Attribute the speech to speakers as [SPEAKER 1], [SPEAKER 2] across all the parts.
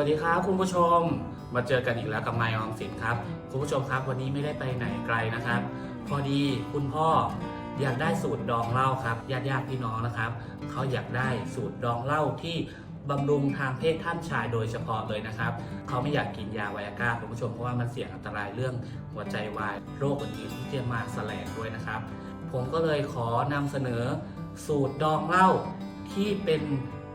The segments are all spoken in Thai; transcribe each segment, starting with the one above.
[SPEAKER 1] วัสดีครับคุณผู้ชมมาเจอกันอีกแล้วกับไมค์ออมสินครับ คุณผู้ชมครับ วันนี้ไม่ได้ไปไหนไกลนะครับ พอดีคุณพ่ออยากได้สูตรดองเหล้าครับญาติญาติๆพี่น้องนะครับเขาอยากได้สูตรดองเหล้าที่บำรุงทางเพศท่านชายโดยเฉพาะเลยนะครับเขาไม่อยากกินยาไวอาก้าคุณผู้ชมเพราะว่ามันเสี่ยงอันตรายเรื่องหัวใจวายโรคอื่นๆที่จะมาแสลงด้วยนะครับ ผมก็เลยขอนำเสนอสูตรดองเหล้าที่เป็น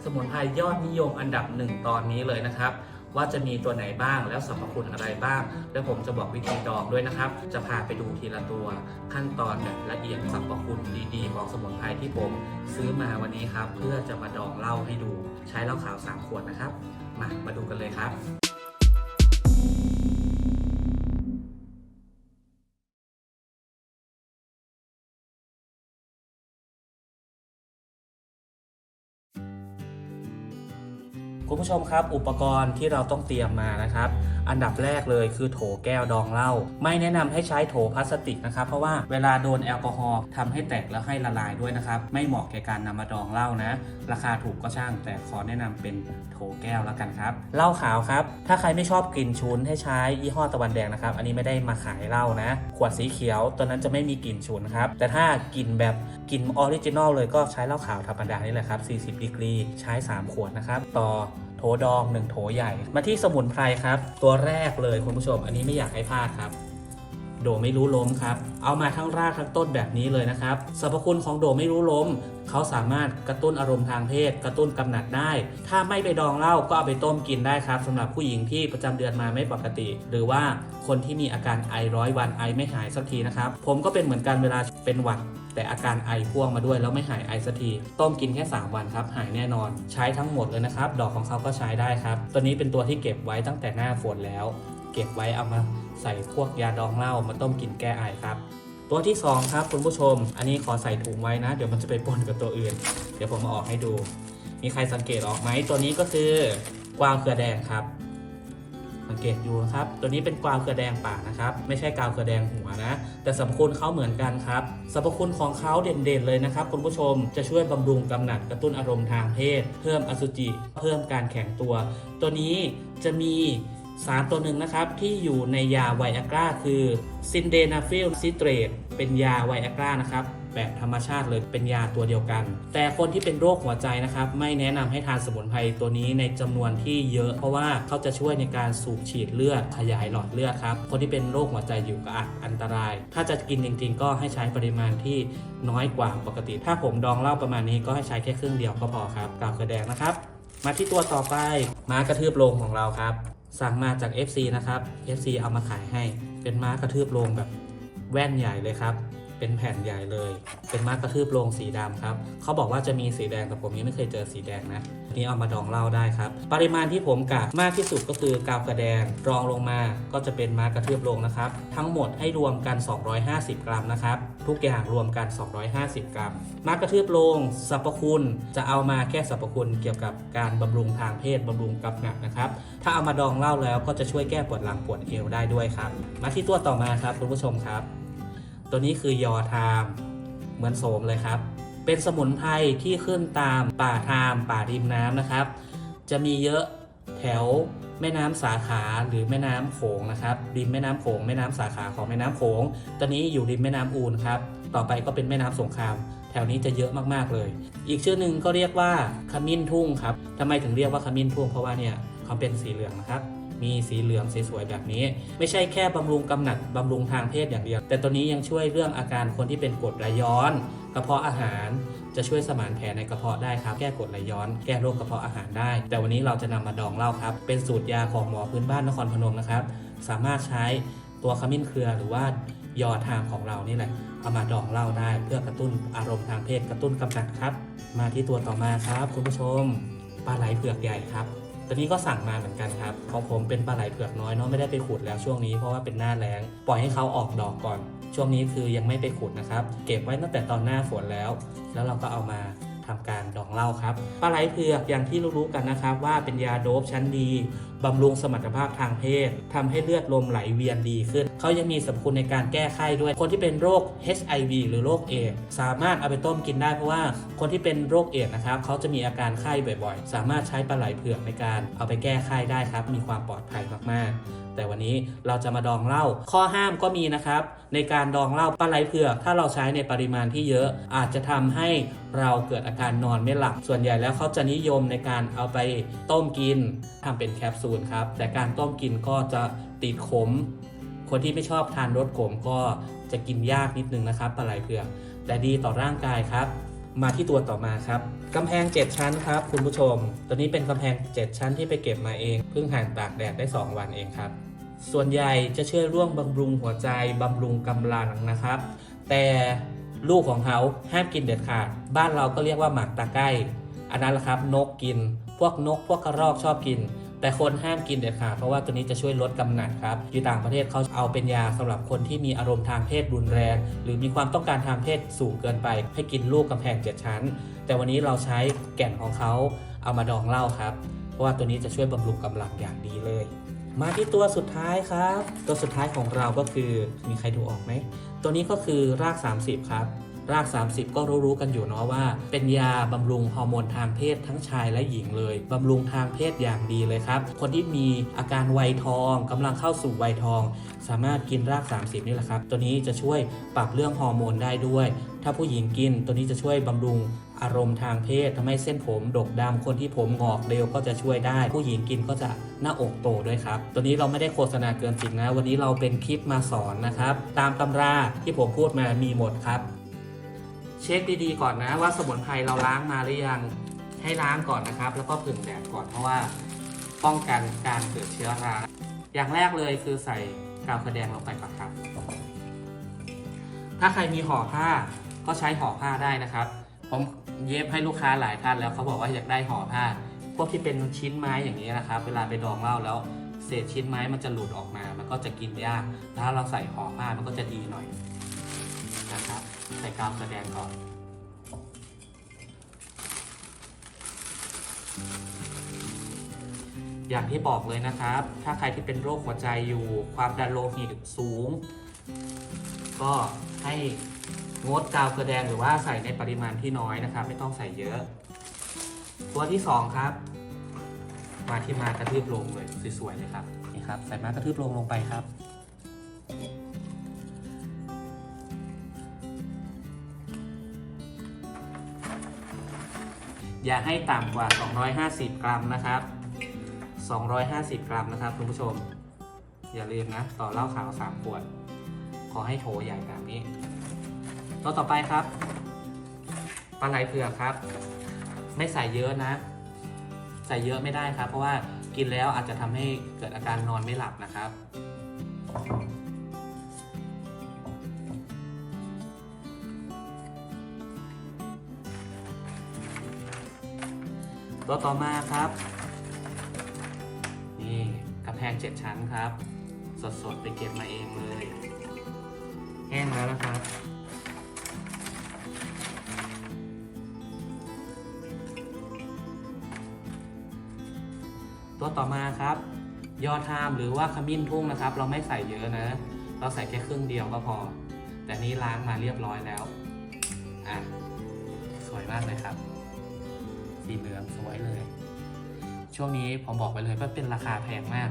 [SPEAKER 1] สมุนไพรยอดนิยมอันดับหนึ่งตอนนี้เลยนะครับ ว่าจะมีตัวไหนบ้างแล้วสรรพคุณอะไรบ้าง แล้วผมจะบอกวิธีดองด้วยนะครับ จะพาไปดูทีละตัวขั้นตอนแบบละเอียดสรรพคุณดีๆ ของสมุนไพรที่ผมซื้อมาวันนี้ครับ เพื่อจะมาดองเหล้าให้ดู ใช้เหล้าขาว3ขวดนะครับ มามาดูกันเลยครับ คุณผู้ชมครับ อุปกรณ์ที่เราต้องเตรียมมานะครับ อันดับแรกเลยคือโถแก้วดองเหล้าไม่แนะนำให้ใช้โถพลาสติกนะครับ เพราะว่าเวลาโดนแอลกอฮอล์ทำให้แตกแล้วให้ละลายด้วยนะครับ ไม่เหมาะแก่การนำมาดองเหล้านะ ราคาถูกก็ช่าง แต่ขอแนะนำเป็นโถแก้วแล้วกันครับเหล้าขาวครับถ้าใครไม่ชอบกลิ่นฉุนให้ใช้ยี่ห้อตะวันแดงนะครับ อันนี้ไม่ได้มาขายเหล้านะ ขวดสีเขียวตัวนั้นจะไม่มีกลิ่นฉุนครับแต่ถ้ากลิ่นแบบกลิ่นออริจินอลเลยก็ใช้เหล้าขาวธรรมดานี่แหละครับ40ดีกรีใช้ 3 ขวดนะครับต่อ โถดอง 1 โถใหญ่ มาที่สมุนไพรครับ ตัวแรกเลยคุณผู้ชม อันนี้ไม่อยากให้พลาดครับ โดไม่รู้ล้มครับ เอามาทั้งรากทั้งต้นแบบนี้เลยนะครับสรรพคุณของโดไม่รู้ล้ม เขาสามารถกระตุ้นอารมณ์ทางเพศ กระตุ้นกำหนัดได้ ถ้าไม่ไปดองเหล้าก็เอาไปต้มกินได้ครับสำหรับผู้หญิงที่ประจำเดือนมาไม่ปกติ หรือว่าคนที่มีอาการไอร้อยวันไอไม่หายสักทีนะครับ ผมก็เป็นเหมือนกันเวลาเป็นหวัดแต่อาการไอพ่วงมาด้วยแล้วไม่หายไอสักที ต้มกินแค่ 3 วันครับ หายแน่นอน ใช้ทั้งหมดเลยนะครับ ดอกของเขาก็ใช้ได้ครับ ตัวนี้เป็นตัวที่เก็บไว้ตั้งแต่หน้าฝนแล้ว เก็บไว้เอามา ใส่พวกยาดองเหล้ามาต้มกินแก้ไอครับ ตัวที่ 2 ครับคุณผู้ชม อันนี้ขอใส่ถุงไว้นะ เดี๋ยวมันจะไปปนกับตัวอื่น เดี๋ยวผมมาออกให้ดู มีใครสังเกตออกไหมตัวนี้ก็คือกวางเครือแดงครับ สังเกตอยู่นะครับ ตัวนี้เป็นกวาวเครือแดงป่านะครับ ไม่ใช่กาวเครือแดงหัวนะ แต่สรรพคุณเขาเหมือนกันครับสรรพคุณของเขาเด่นๆเลยนะครับคุณผู้ชมจะช่วยบำรุงกำหนัดกระตุ้นอารมณ์ทางเพศ เพิ่มอสุจิ เพิ่มการแข็งตัว ตัวนี้จะมี สารตัวหนึ่งนะครับที่อยู่ในยาไวอากราคือซินเดนาฟิลซิเตรตเป็นยาไวอากรานะครับแบบธรรมชาติเลยเป็นยาตัวเดียวกัน แต่คนที่เป็นโรคหัวใจนะครับ ไม่แนะนำให้ทานสมุนไพรตัวนี้ในจำนวนที่เยอะ เพราะว่าเขาจะช่วยในการสูบฉีดเลือดขยายหลอดเลือดครับ คนที่เป็นโรคหัวใจอยู่ก็อาจอันตราย ถ้าจะกินจริงๆ ก็ให้ใช้ปริมาณที่น้อยกว่าปกติ ถ้าผมดองเหล้าประมาณนี้ก็ให้ใช้แค่ครึ่งเดียวก็พอครับกาวกระแดงนะครับ มาที่ตัวต่อไปม้ากระทืบลงของเราครับ สั่งมาจาก FC นะครับ FC เอามาขายให้ เป็นม้ากระทืบลงแบบแว่นใหญ่เลยครับ เป็นแผ่นใหญ่เลย เป็นม้ากระทืบโลงสีดำครับเขาบอกว่าจะมีสีแดงแต่ผมยังไม่เคยเจอสีแดงนะนนี้เอามาดองเหล้าได้ครับ ปริมาณที่ผมกะมากที่สุดก็คือกาวกระแดงรองลงมาก็จะเป็นม้ากระทืบโลงนะครับ ทั้งหมดให้รวมกัน 250 กรัมนะครับ ทุกอย่างรวมกัน 250 กรัมม้ากระทืบโลงสรรพคุณจะเอามาแค่สรรพคุณเกี่ยวกับการบำรุงทางเพศบำรุงกำหนัดนะครับ ถ้าเอามาดองเหล้าแล้วก็จะช่วยแก้ปวดหลังปวดเอวได้ด้วยครับ มาที่ตัวต่อมาครับคุณผู้ชมครับ ตัวนี้คือยอทามเหมือนโสมเลยครับ เป็นสมุนไพรที่ขึ้นตามป่าทามป่าริมน้ำนะครับ จะมีเยอะแถวแม่น้ำสาขาหรือแม่น้ำโขงนะครับริมแม่น้ำโขงแม่น้ำสาขาของแม่น้ำโขงตอนนี้อยู่ริมแม่น้ำอูนครับต่อไปก็เป็นแม่น้ำสงคราม แถวนี้จะเยอะมากๆเลย อีกชื่อหนึ่งก็เรียกว่าขมิ้นทุ่งครับทำไมถึงเรียกว่าขมิ้นทุ่งเพราะว่าเนี่ยเขาเป็นสีเหลืองนะครับ มีสีเหลืองสวยๆแบบนี้ ไม่ใช่แค่บำรุงกำหนัดบำรุงทางเพศอย่างเดียว แต่ตัวนี้ยังช่วยเรื่องอาการคนที่เป็นกรดไหลย้อน กระเพาะอาหารจะช่วยสมานแผลในกระเพาะได้ครับ แก้กรดไหลย้อน แก้โรคกระเพาะอาหารได้ แต่วันนี้เราจะนำมาดองเหล้าครับ เป็นสูตรยาของหมอพื้นบ้านนครพนมนะครับ สามารถใช้ตัวขมิ้นเครือหรือว่ายอทางของเรานี่แหละเอามาดองเหล้าได้ เพื่อกระตุ้นอารมณ์ทางเพศกระตุ้นกำจัดครับ มาที่ตัวต่อมาครับ คุณผู้ชมปลาไหลเผือกใหญ่ครับ ตัวนี้ก็สั่งมาเหมือนกันครับของผมเป็นปลาไหลเผือกน้อยเนาะไม่ได้ไปขุดแล้วช่วงนี้เพราะว่าเป็นหน้าแล้งปล่อยให้เขาออกดอกก่อน ช่วงนี้คือยังไม่ไปขุดนะครับ เก็บไว้ตั้งแต่ตอนหน้าฝนแล้ว แล้วเราก็เอามาทำการดองเหล้าครับปลาไหลเผือกอย่างที่รู้ๆกันนะครับ ว่าเป็นยาโดบชั้นดี บำรุงสมรรถภาพทางเพศทำให้เลือดลมไหลเวียนดีขึ้น เขายังมีสรรพคุณในการแก้ไข้ด้วย คนที่เป็นโรค HIV หรือโรคเอดสามารถเอาไปต้มกินได้เพราะว่าคนที่เป็นโรคเอดนะครับเขาจะมีอาการไข้บ่อยๆ สามารถใช้ปลาไหลเผือกในการเอาไปแก้ไข้ได้ครับ มีความปลอดภัยมากๆ แต่วันนี้เราจะมาดองเหล้าข้อห้ามก็มีนะครับ ในการดองเหล้าปลาไหลเผือกถ้าเราใช้ในปริมาณที่เยอะอาจจะทำให้เราเกิดอาการนอนไม่หลับส่วนใหญ่แล้วเขาจะนิยมในการเอาไปต้มกินทำเป็นแคปซูลครับ แต่การต้มกินก็จะติดขม คนที่ไม่ชอบทานรสขมก็จะกินยากนิดนึงนะครับปลาไหลเผือก แต่ดีต่อร่างกายครับ มาที่ตัวต่อมาครับกำแพง 7 ชั้นครับคุณผู้ชม ตัวนี้เป็นกำแพง 7 ชั้นที่ไปเก็บมาเอง เพิ่งห่างตากแดดได้ 2 วันเองครับ ส่วนใหญ่จะช่วยร่วงบำรุงหัวใจบำรุงกำลังนะครับ แต่ลูกของเขาห้ามกินเด็ดขาด บ้านเราก็เรียกว่าหมากตะไคร้อันนั้นแหละครับ นกกิน พวกนกพวกกระรอกชอบกิน แต่คนห้ามกินเด็ดขาดเพราะว่าตัวนี้จะช่วยลดกำหนัดครับอยู่ต่างประเทศเขาเอาเป็นยาสำหรับคนที่มีอารมณ์ทางเพศรุนแรง หรือมีความต้องการทางเพศสูงเกินไป ให้กินลูกกำแพงเจ็ดชั้น แต่วันนี้เราใช้แก่นของเขาเอามาดองเหล้าครับ เพราะว่าตัวนี้จะช่วยบำรุงกำลังอย่างดีเลย มาที่ตัวสุดท้ายครับ ตัวสุดท้ายของเราก็คือมีใครดูออกไหมตัวนี้ก็คือราก 30 ครับ ราก 30 ก็รู้ๆกันอยู่เนาะว่า เป็นยาบำรุงฮอร์โมนทางเพศทั้งชายและหญิงเลยบำรุงทางเพศอย่างดีเลยครับ คนที่มีอาการวัยทองกำลังเข้าสู่วัยทอง สามารถกินราก 30 นี่แหละครับ ตัวนี้จะช่วยปรับเรื่องฮอร์โมนได้ด้วย ถ้าผู้หญิงกินตัวนี้จะช่วยบำรุงอารมณ์ทางเพศทำให้เส้นผมดกดำคนที่ผมงอกเร็วก็จะช่วยได้ ผู้หญิงกินก็จะหน้าอกโตด้วยครับ ตัวนี้เราไม่ได้โฆษณาเกินจริงนะ วันนี้เราเป็นคลิปมาสอนนะครับ ตามตำราที่ผมพูดมามีหมดครับ เช็คดีๆก่อนนะว่าสมุนไพรเราล้างมาหรือยังให้ล้างก่อนนะครับ แล้วก็ผึ่งแดดก่อนเพราะว่าป้องกันการเกิดเชื้อราอย่างแรกเลยคือใส่กาวกระแดงลงไปก่อนครับ ถ้าใครมีห่อผ้าก็ใช้ห่อผ้าได้นะครับ ผมเย็บให้ลูกค้าหลายท่านแล้วเขาบอกว่าอยากได้ห่อผ้า พวกที่เป็นชิ้นไม้อย่างนี้นะครับ เวลาไปดองเหล้าแล้วเศษชิ้นไม้มันจะหลุดออกมา มันก็จะกินยาก ถ้าเราใส่ห่อผ้ามันก็จะดีหน่อย ใส่กาวกระแดงก่อน อย่างที่บอกเลยนะครับ ถ้าใครที่เป็นโรคหัวใจอยู่ ความดันโลหิตสูง ก็ให้งดกาวกระแดงหรือว่าใส่ในปริมาณที่น้อยนะครับ ไม่ต้องใส่เยอะ ตัวที่สองครับ มาที่มากระทืบลงเลยสวยๆเลยครับนี่ครับ ใส่มากระทืบลงลงไปครับ อย่าให้ต่ำกว่า 250 กรัมนะครับ 250 กรัมนะครับคุณผู้ชม อย่าลืมนะ ต่อเหล้าขาว 3 ขวด ขอให้โถใหญ่แบบนี้ตัวต่อไปครับปลาไหลเผือกครับ ไม่ใส่เยอะนะ ใส่เยอะไม่ได้ครับ เพราะว่ากินแล้วอาจจะทำให้เกิดอาการนอนไม่หลับนะครับ ตัวต่อมาครับ นี่กระแพงเจ็ดชั้นครับ สดๆ ไปเก็บมาเองเลย แห้งแล้วนะครับ ตัวต่อมาครับ ยอดทามหรือว่าขมิ้นทุ่งนะครับ เราไม่ใส่เยอะนะ เราใส่แค่ครึ่งเดียวก็พอ แต่นี้ล้างมาเรียบร้อยแล้ว อะ สวยมากเลยครับ สีเหลืองสวยเลย ช่วงนี้ผมบอกไปเลยว่าเป็นราคาแพงมาก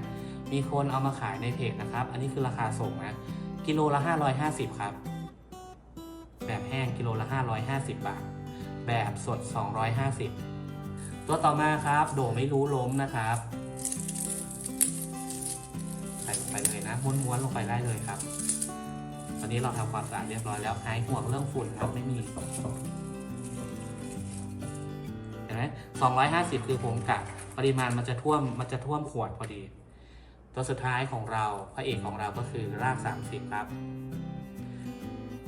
[SPEAKER 1] มีคนเอามาขายในเพจนะครับ อันนี้คือราคาส่งนะ กิโลละ 550 ครับ แบบแห้งกิโลละ 550 บาท แบบสด 250 ตัวต่อมาครับ โดไม่รู้ล้มนะครับ ใส่ลงไปเลยนะม้วนๆลงไปได้เลยครับตอนนี้เราทำความสะอาดเรียบร้อยแล้วหายห่วงเรื่องฝุ่นครับไม่มี เห็นไหม250คือผมกะปริมาณมันจะท่วมมันจะท่วมขวดพอดี ตัวสุดท้ายของเราพระเอกของเราก็คือราก30ครับ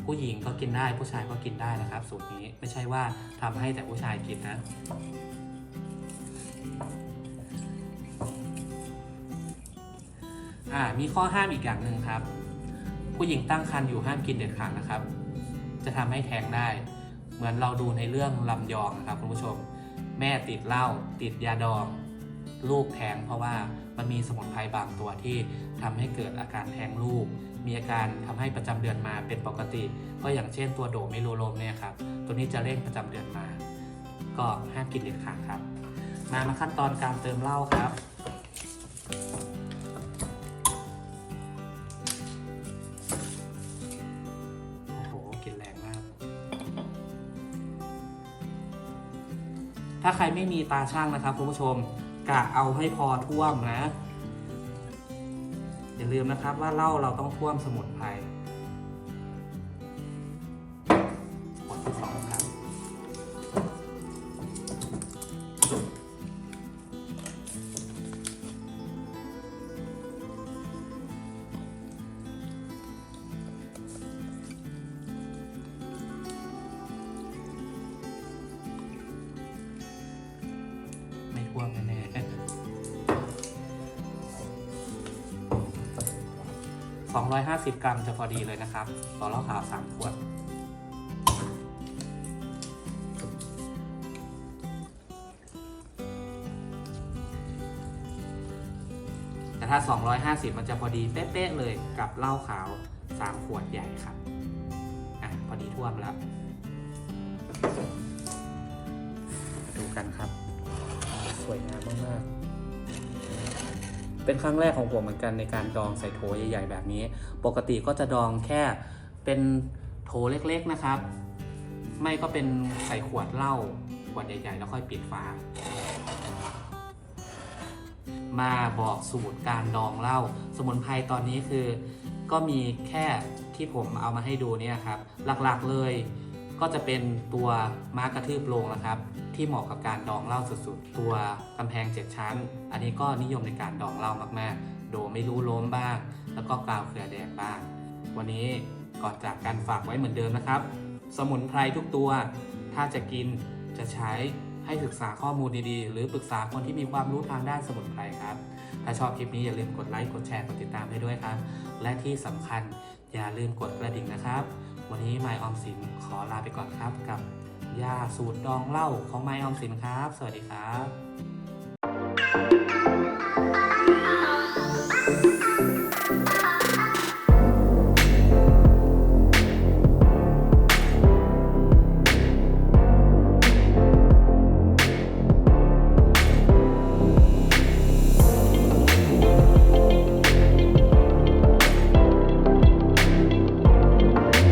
[SPEAKER 1] ผู้หญิงก็กินได้ผู้ชายก็กินได้นะครับสูตรนี้ไม่ใช่ว่าทำให้แต่ผู้ชายกินนะอ่ามีข้อห้ามอีกอย่างหนึ่งครับ ผู้หญิงตั้งครรภ์อยู่ห้ามกินเด็ดขาดนะครับ จะทำให้แท้งได้ เหมือนเราดูในเรื่องลำยองนะครับคุณผู้ชม แม่ติดเหล้าติดยาดอง ลูกแท้งเพราะว่ามันมีสมุนไพรบางตัวที่ทำให้เกิดอาการแท้งลูก มีอาการทำให้ประจำเดือนมาเป็นปกติ ก็อย่างเช่นตัวโดไมโลโลมเนี่ยครับตัวนี้จะเร่งประจำเดือนมา ก็ห้ามกินเด็ดขาดครับ มามาขั้นตอนการเติมเหล้าครับ ถ้าใครไม่มีตาช่างนะครับคุณผู้ชมกะเอาให้พอท่วมนะ อย่าลืมนะครับว่าเหล้าเราต้องท่วมสมุนไพร ไม่ท่วมแน่ๆ250กรัมจะพอดีเลยนะครับต่อเหล้าขาว3ขวดแต่ถ้า 250 มันจะพอดีเป๊ะๆเลยกับเหล้าขาว 3 ขวดใหญ่ครับ อะ พอดีท่วมแล้ว ดูกันครับ สวยงามมากๆ เป็นครั้งแรกของผมเหมือนกันในการดองใส่โถใหญ่ๆ แบบนี้ ปกติก็จะดองแค่เป็นโถเล็กๆนะครับ ไม่ก็เป็นใส่ขวดเหล้าขวดใหญ่ๆ แล้วค่อยปิดฝา มาบอกสูตรการดองเหล้าสมุนไพรตอนนี้คือ ก็มีแค่ที่ผมเอามาให้ดูเนี่ยครับ หลักๆเลย ก็จะเป็นตัวม้ากระทืบโลงนะครับ ที่เหมาะกับการดองเหล้าสุดๆ ตัวกำแพงเจ็ดชั้น อันนี้ก็นิยมในการดองเหล้ามากๆ โดไม่รู้ล้มบ้าง แล้วก็กาวเครือแดงบ้าง วันนี้ก่อนจากการฝากไว้เหมือนเดิมนะครับ สมุนไพรทุกตัว ถ้าจะกินจะใช้ให้ศึกษาข้อมูลดีๆ หรือปรึกษาคนที่มีความรู้ทางด้านสมุนไพรครับ ถ้าชอบคลิปนี้อย่าลืมกดไลค์ กดแชร์ กดติดตามให้ด้วยครับ และที่สำคัญอย่าลืมกดกระดิ่งนะครับ วันนี้ไมออมสินขอลาไปก่อนครับกับยาสูตรดองเหล้าของไมออมสินครับ สวัสดีครับ